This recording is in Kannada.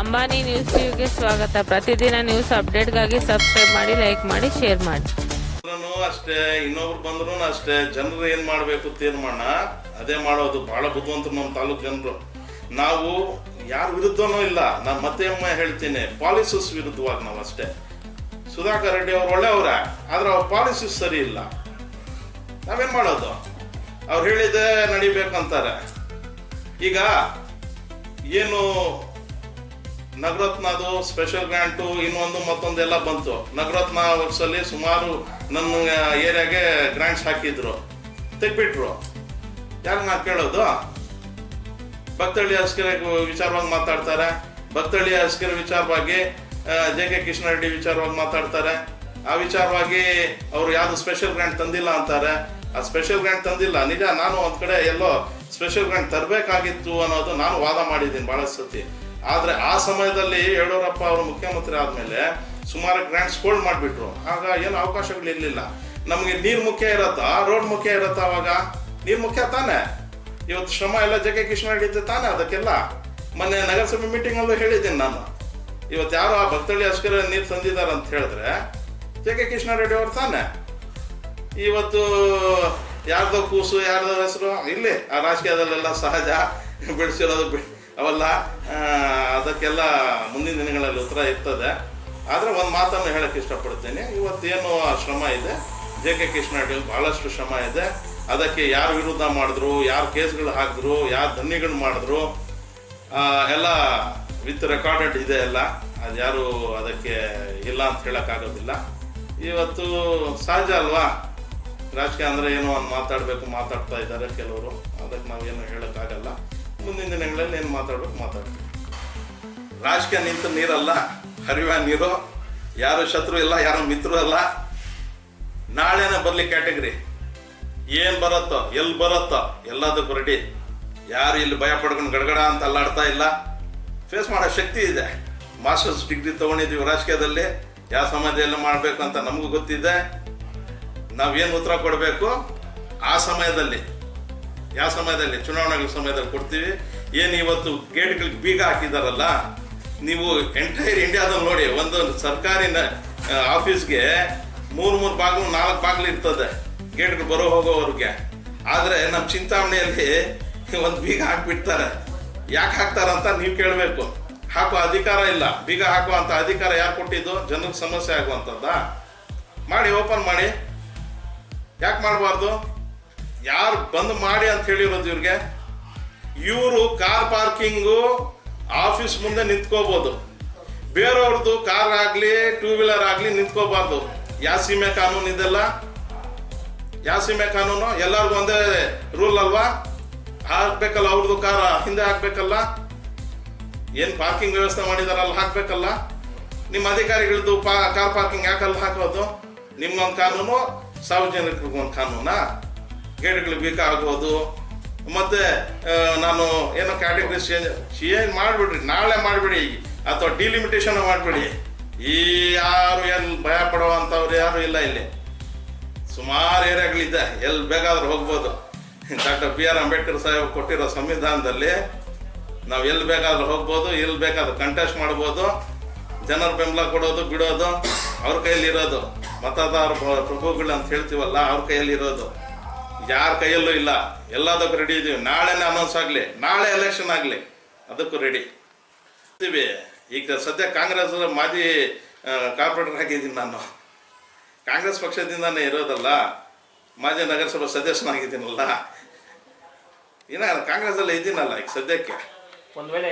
ಅಂಬಾನಿ ನ್ಯೂಸ್ ಟಿವಿಗೆ ಸ್ವಾಗತ. ಪ್ರತಿದಿನ ನ್ಯೂಸ್ ಅಪ್ಡೇಟ್ಗಾಗಿ ಸಬ್ಸ್ಕ್ರೈಬ್ ಮಾಡಿ, ಲೈಕ್ ಮಾಡಿ, ಶೇರ್ ಮಾಡಿ. ಅಷ್ಟೇ, ಇನ್ನೊಬ್ರು ಬಂದ್ರು ಅಷ್ಟೇ, ಜನರು ಏನ್ ಮಾಡ್ಬೇಕು ತೀರ್ಮಾನ ಅದೇ ಮಾಡೋದು. ಬಹಳ ಬುದ್ಧಿವಂತರು ನಮ್ಮ ತಾಲೂಕು ಜನರು. ನಾವು ಯಾರ ವಿರುದ್ಧನೂ ಇಲ್ಲ. ನಾನು ಮತ್ತೆ ಹೇಳ್ತೀನಿ. ಪಾಲಿಸಿಸ್ ವಿರುದ್ಧವಾಗಿ ನಾವು ಅಷ್ಟೇ. ಸುಧಾಕರ್ ರೆಡ್ಡಿ ಅವ್ರು ಒಳ್ಳೆಯವರ, ಆದ್ರೆ ಅವ್ರ ಪಾಲಿಸಿಸ್ ಸರಿ ಇಲ್ಲ. ನಾವೇನ್ ಮಾಡೋದು? ಅವ್ರು ಹೇಳಿದೆ ನಡಿಬೇಕಂತಾರೆ. ಈಗ ಏನು ನಗರತ್ನದು ಸ್ಪೆಷಲ್ ಗ್ರ್ಯಾಂಟು ಇನ್ನೊಂದು ಮತ್ತೊಂದೆಲ್ಲ ಬಂತು. ನಗರತ್ನ ವರ್ಷಲ್ಲಿ ಸುಮಾರು ನಮ್ಮ ಏರಿಯಾಗೆ ಗ್ರಾಂಟ್ಸ್ ಹಾಕಿದ್ರು. ತೆಗ್ಬಿಟ್ರು. ಯಾರು ನಾ ಕೇಳೋದು? ಭಕ್ತಳ್ಳಿ ಅಸ್ಕರ ವಿಚಾರವಾಗಿ ಮಾತಾಡ್ತಾರೆ. ಭಕ್ತಳ್ಳಿ ಅಸ್ಕರ ವಿಚಾರವಾಗಿ ಜೆ ಕೆ ಕೃಷ್ಣ ರೆಡ್ಡಿ ವಿಚಾರವಾಗಿ ಮಾತಾಡ್ತಾರೆ. ಆ ವಿಚಾರವಾಗಿ ಅವರು ಯಾವುದು ಸ್ಪೆಷಲ್ ಗ್ರಾಂಟ್ ತಂದಿಲ್ಲ ಅಂತಾರೆ. ಆ ಸ್ಪೆಷಲ್ ಗ್ರಾಂಟ್ ತಂದಿಲ್ಲ. ನಿಜ, ನಾನು ಒಂದು ಕಡೆ ಎಲ್ಲೋ ಸ್ಪೆಷಲ್ ಗ್ರಾಂಟ್ ತರಬೇಕಾಗಿತ್ತು ಅನ್ನೋದು ನಾನು ವಾದ ಮಾಡಿದ್ದೀನಿ ಬಹಳ ಸತಿ. ಆದ್ರೆ ಆ ಸಮಯದಲ್ಲಿ ಯಡಿಯೂರಪ್ಪ ಅವರು ಮುಖ್ಯಮಂತ್ರಿ ಆದಮೇಲೆ ಸುಮಾರು ಗ್ರ್ಯಾಂಡ್ ಹೋಲ್ಡ್ ಮಾಡಿಬಿಟ್ರು. ಆಗ ಏನು ಅವಕಾಶಗಳು ಇರಲಿಲ್ಲ. ನಮಗೆ ನೀರು ಮುಖ್ಯ ಇರತ್ತಾ? ರೋಡ್ ಮುಖ್ಯ ಇರತ್ತಾ ಅವಾಗ? ನೀರು ಮುಖ್ಯ ತಾನೇ? ಇವತ್ತು ಶ್ರಮ ಎಲ್ಲ ಜಗೆ ಕೃಷ್ಣ ಇದ್ದ ತಾನೇ ಅದಕ್ಕೆಲ್ಲ? ಮೊನ್ನೆ ನಗರಸಭೆ ಮೀಟಿಂಗಲ್ಲೂ ಹೇಳಿದ್ದೀನಿ ನಾನು. ಇವತ್ತು ಯಾರು ಆ ಭಕ್ತಳ್ಳಿ ಅಸ್ಕರ ನೀರು ತಂದಿದ್ದಾರೆ ಅಂತ ಹೇಳಿದ್ರೆ ಜಗೆ ಕೃಷ್ಣ ರೆಡ್ಡಿ ಅವ್ರು ತಾನೆ? ಇವತ್ತು ಯಾರ್ದೋ ಕೂಸು, ಯಾರ್ದೋ ಹೆಸರು, ಇಲ್ಲಿ ಆ ರಾಜಕೀಯದಲ್ಲೆಲ್ಲ ಸಹಜ ಬಿಡಿಸಿರೋದು ಅವೆಲ್ಲ ಅದಕ್ಕೆಲ್ಲ ಮುಂದಿನ ದಿನಗಳಲ್ಲಿ ಉತ್ತರ ಇರ್ತದೆ. ಆದರೆ ಒಂದು ಮಾತನ್ನು ಹೇಳಕ್ಕೆ ಇಷ್ಟಪಡ್ತೇನೆ. ಇವತ್ತೇನು ಶ್ರಮ ಇದೆ? ಜೆ ಕೆ ಕೃಷ್ಣ ಭಾಳಷ್ಟು ಶ್ರಮ ಇದೆ. ಅದಕ್ಕೆ ಯಾರು ವಿರುದ್ಧ ಮಾಡಿದ್ರು, ಯಾರು ಕೇಸ್ಗಳು ಹಾಕಿದ್ರು, ಯಾರು ಧನ್ಯಗಳು ಮಾಡಿದ್ರು ಎಲ್ಲ ವಿತ್ ರೆಕಾರ್ಡೆಡ್ ಇದೆ ಎಲ್ಲ. ಅದು ಯಾರು ಅದಕ್ಕೆ ಇಲ್ಲ ಅಂತ ಹೇಳೋಕ್ಕಾಗೋದಿಲ್ಲ ಇವತ್ತು ಸಹಜ ಅಲ್ವಾ? ರಾಜಕೀಯ ಅಂದರೆ ಏನೋ ಒಂದು ಮಾತಾಡಬೇಕು, ಮಾತಾಡ್ತಾ ಇದ್ದಾರೆ ಕೆಲವರು. ಅದಕ್ಕೆ ನಾವೇನು ಹೇಳೋಕ್ಕಾಗಲ್ಲ ಮುಂದಿನ ದಿನಗಳಲ್ಲಿ ಏನು ಮಾತಾಡೋ ಮಾತಾಡ್ತೀವಿ. ರಾಜಕೀಯ ನಿಂತ ನೀರಲ್ಲ, ಹರಿವ ನೀರು, ಯಾರು ಶತ್ರು ಇಲ್ಲ, ಯಾರು ಮಿತ್ರರು ಅಲ್ಲ ನಾಳೆನೇ ಬರಲಿ ಕ್ಯಾಟಗರಿ. ಏನು ಬರುತ್ತೋ, ಎಲ್ಲಿ ಬರುತ್ತೋ, ಎಲ್ಲದಕ್ಕೂ ರೆಡಿ ಯಾರು ಇಲ್ಲಿ ಭಯ ಪಡ್ಕೊಂಡು ಗಡಗಡ ಅಂತ ಅಲ್ಲಾಡ್ತಾ ಇಲ್ಲ. ಫೇಸ್ ಮಾಡೋ ಶಕ್ತಿ ಇದೆ. ಮಾಸ್ಟರ್ಸ್ ಡಿಗ್ರಿ ತೊಗೊಂಡಿದ್ದೀವಿ ರಾಜಕೀಯದಲ್ಲಿ. ಯಾವ ಸಮಯದಲ್ಲಿ ಮಾಡಬೇಕು ಅಂತ ನಮಗೂ ಗೊತ್ತಿದೆ. ನಾವೇನು ಉತ್ತರ ಕೊಡಬೇಕು? ಆ ಸಮಯದಲ್ಲಿ. ಯಾವ ಸಮಯದಲ್ಲಿ? ಚುನಾವಣೆಗಳ ಸಮಯದಲ್ಲಿ ಕೊಡ್ತೀವಿ. ಏನು ಇವತ್ತು ಗೇಟ್ಗಳಿಗೆ ಬೀಗ ಹಾಕಿದಾರಲ್ಲ, ನೀವು ಎಂಟೈರ್ ಇಂಡಿಯಾದಲ್ಲಿ ನೋಡಿ, ಒಂದು ಸರ್ಕಾರಿ ಆಫೀಸ್ಗೆ ಮೂರು ಮೂರು ಬಾಗಿಲು, ನಾಲ್ಕು ಬಾಗಿಲು ಇರ್ತದೆ ಗೇಟ್ಗಳು ಬರೋ ಹೋಗೋವ್ರಿಗೆ. ಆದರೆ ನಮ್ಮ ಚಿಂತಾಮಣಿಯಲ್ಲಿ ಒಂದು ಬೀಗ ಹಾಕಿಬಿಡ್ತಾರೆ. ಯಾಕೆ ಹಾಕ್ತಾರಂತ ನೀವು ಕೇಳಬೇಕು. ಹಾಕೋ ಅಧಿಕಾರ ಇಲ್ಲ. ಬೀಗ ಹಾಕುವಂಥ ಅಧಿಕಾರ ಯಾರು ಕೊಟ್ಟಿದ್ದು? ಜನಕ್ಕೆ ಸಮಸ್ಯೆ ಆಗುವಂಥದ್ದಾ ಮಾಡಿ, ಓಪನ್ ಮಾಡಿ. ಯಾಕೆ ಮಾಡಬಾರ್ದು? ಯಾರು ಬಂದ್ ಮಾಡಿ ಅಂತ ಹೇಳಿರೋದು ಇವ್ರಿಗೆ? ಇವರು ಕಾರ್ ಪಾರ್ಕಿಂಗು ಆಫೀಸ್ ಮುಂದೆ ನಿಂತ್ಕೋಬೋದು. ಬೇರೆಯವ್ರದ್ದು ಕಾರ್ ಆಗಲಿ ಟೂ ವೀಲರ್ ಆಗಲಿ ನಿಂತ್ಕೋಬಾರ್ದು. ಯಾವ ಸೀಮೆ ಕಾನೂನು ಇದೆಲ್ಲ? ಯಾವ ಸೀಮೆ ಕಾನೂನು? ಎಲ್ಲರಿಗೂ ಒಂದೇ ರೂಲ್ ಅಲ್ವಾ? ಹಾಕ್ಬೇಕಲ್ಲ ಅವ್ರದ್ದು ಕಾರ್, ಹಿಂದೆ ಹಾಕ್ಬೇಕಲ್ಲ? ಏನು ಪಾರ್ಕಿಂಗ್ ವ್ಯವಸ್ಥೆ ಮಾಡಿದಾರಲ್ಲ ಹಾಕ್ಬೇಕಲ್ಲ? ನಿಮ್ಮ ಅಧಿಕಾರಿಗಳದ್ದು ಪಾ, ಕಾರ್ ಪಾರ್ಕಿಂಗ್ ಯಾಕಲ್ಲ ಹಾಕೋದು? ನಿಮ್ಗೊಂದು ಕಾನೂನು, ಸಾರ್ವಜನಿಕರಿಗೊಂದು ಕಾನೂನಾ? ಗೇಟ್ಗಳಿಗೆ ಬೇಕಾಗ್ಬೋದು ಮತ್ತು ನಾನು ಏನೋ ಕ್ಯಾಟಗರಿ ಚೇಂಜ್ ಚೇಂಜ್ ಮಾಡಿಬಿಡ್ರಿ. ನಾಳೆ ಮಾಡಿಬಿಡಿ. ಅಥವಾ ಡಿಲಿಮಿಟೇಷನ್ ಮಾಡಿಬಿಡಿ. ಈ ಯಾರು ಏನು ಭಯ ಪಡುವಂಥವ್ರು ಯಾರು ಇಲ್ಲ ಇಲ್ಲಿ. ಸುಮಾರು ಏರಿಯಾಗಳಿದೆ. ಎಲ್ಲಿ ಬೇಕಾದ್ರೂ ಹೋಗ್ಬೋದು. Doctor B R Ambedkar Saheb ಕೊಟ್ಟಿರೋ ಸಂವಿಧಾನದಲ್ಲಿ ನಾವು ಎಲ್ಲಿ ಬೇಕಾದ್ರೂ ಹೋಗ್ಬೋದು ಎಲ್ಲಿ ಬೇಕಾದ್ರೂ ಕಂಟೆಸ್ಟ್ ಮಾಡ್ಬೋದು. ಜನರ ಬೆಂಬಲ ಕೊಡೋದು, ಬಿಡೋದು, ಅವ್ರ ಕೈಯಲ್ಲಿ ಇರೋದು ಮತದಾರ ಪ್ರ- ಪ್ರಭುಗಳು ಅಂತ ಹೇಳ್ತೀವಲ್ಲ, ಅವ್ರ ಕೈಯಲ್ಲಿ ಇರೋದು ಯಾರ ಕೈಯಲ್ಲೂ ಇಲ್ಲ. ಎಲ್ಲದಕ್ಕೂ ರೆಡಿ ಇದೀವಿ. ನಾಳೆನೇ ಅನೌನ್ಸ್ ಆಗಲಿ, ನಾಳೆ ಎಲೆಕ್ಷನ್ ಆಗಲಿ, ಅದಕ್ಕೂ ರೆಡಿ ಇದ್ದೀವಿ ಈಗ ಸದ್ಯ ಕಾಂಗ್ರೆಸ್ ಮಾಜಿ ಕಾರ್ಪೊರೇಟರ್ ಆಗಿದ್ದೀನಿ ನಾನು. ಕಾಂಗ್ರೆಸ್ ಪಕ್ಷದಿಂದನೇ ಇರೋದಲ್ಲ. ಮಾಜಿ ನಗರಸಭಾ ಸದಸ್ಯನಾಗಿದ್ದೀನಲ್ಲ ಕಾಂಗ್ರೆಸ್ ಅಲ್ಲಿ ಇದ್ದೀನಲ್ಲ ಈಗ ಸದ್ಯಕ್ಕೆ. ಒಂದ್ ವೇಳೆ